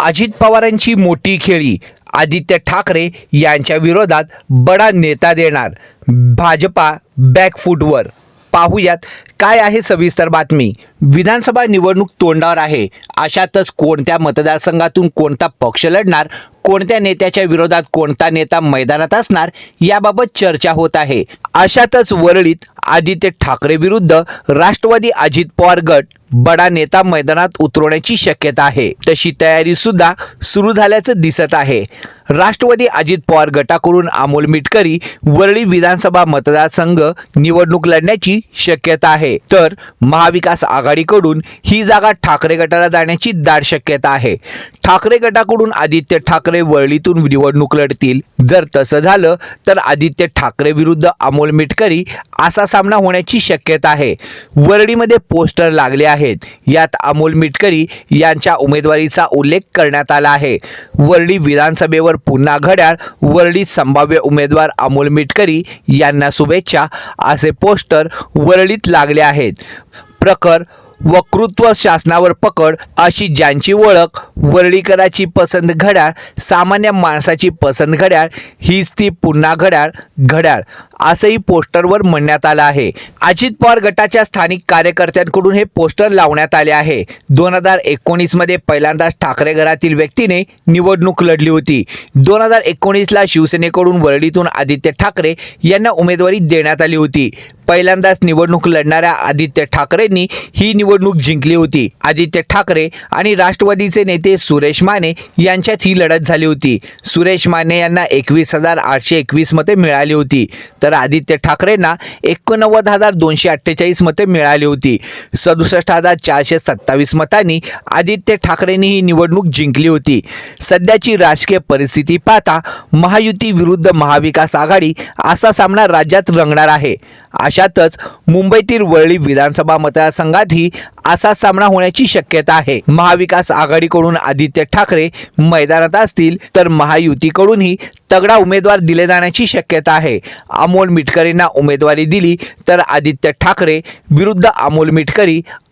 अजित पवारांची मोठी खेळी आदित्य ठाकरे यांच्या विरोधात बडा नेता देणार. भाजपा बॅकफूटवर पाहूयात काय आहे सविस्तर बातमी. विधानसभा निवडणूक तोंडावर आहे. अशातच कोणत्या मतदारसंघातून कोणता पक्ष लढणार कोणत्या नेत्याच्या विरोधात कोणता नेता मैदानात असणार याबाबत चर्चा होत आहे. अशातच वरळीत आदित्य ठाकरे विरुद्ध राष्ट्रवादी अजित पवार गट बडा नेता मैदानात उतरवण्याची शक्यता आहे. तशी तयारी सुद्धा सुरू झाल्याचं दिसत आहे. राष्ट्रवादी अजित पवार गटाकडून अमोल मिटकरी वरळी विधानसभा मतदारसंघ निवडणूक लढण्याची शक्यता आहे. तर महाविकास आघाडीकडून ही जागा ठाकरे गटाला जाण्याची दाट शक्यता आहे. ठाकरे गटाकडून आदित्य ठाकरे वरळीतून निवडणूक लढतील. जर तसं झालं तर आदित्य ठाकरे विरुद्ध अमोल मिटकरी असा सामना होण्याची शक्यता आहे. वरळीमध्ये पोस्टर लागले आहेत. यात अमोल मिटकरी यांच्या उमेदवारीचा उल्लेख करण्यात आला आहे. वरळी विधानसभेवर पुन्हा घड्याळ वरळी संभाव्य उमेदवार अमोल मिटकरी यांना शुभेच्छा असे पोस्टर वरळीत लागले आहेत. प्रखर वक्तृत्व शासनावर पकड अशी ज्यांची ओळख वर्डीकराची पसंत घड्याळ सामान्य माणसाची पसंत घड्याळ हीच ती पुन्हा घड्याळ घड्याळ असंही पोस्टरवर म्हणण्यात आलं आहे. अजित पवार गटाच्या स्थानिक कार्यकर्त्यांकडून हे पोस्टर लावण्यात आले आहे. दोन हजार एकोणीसमध्ये पहिल्यांदाच ठाकरे घरातील व्यक्तीने निवडणूक लढली होती. दोन हजार एकोणीसला शिवसेनेकडून वरळीतून आदित्य ठाकरे यांना उमेदवारी देण्यात आली होती. पहिल्यांदाच निवडणूक लढणाऱ्या आदित्य ठाकरेंनी ही निवडणूक जिंकली होती. आदित्य ठाकरे आणि राष्ट्रवादीचे नेते सुरेश माने यांच्यात ही लढत झाली होती. सुरेश माने यांना एकवीस हजार आठशे एकवीस मते मिळाली होती. तर आदित्य ठाकरेंना एकोणनव्वद हजार दोनशे अठ्ठेचाळीस मते मिळाली होती. सदुसष्ट हजार चारशे सत्तावीस मतांनी आदित्य ठाकरेंनी ही निवडणूक जिंकली होती. सध्याची राजकीय परिस्थिती पाहता महायुती विरुद्ध महाविकास आघाडी असा सामना राज्यात रंगणार आहे. अशातच मुंबईतील वरळी विधानसभा मतदारसंघातही असा सामना होण्याची शक्यता आहे. महाविकास आघाडीकडून आदित्य ठाकरे मैदानात असतील तर महायुतीकडूनही तगडा उमेदवार दिले जाण्याची शक्यता आहे. अमोल मिटकरींना उमेदवारी दिली तर आदित्य ठाकरे विरुद्ध अमोल मिटकरी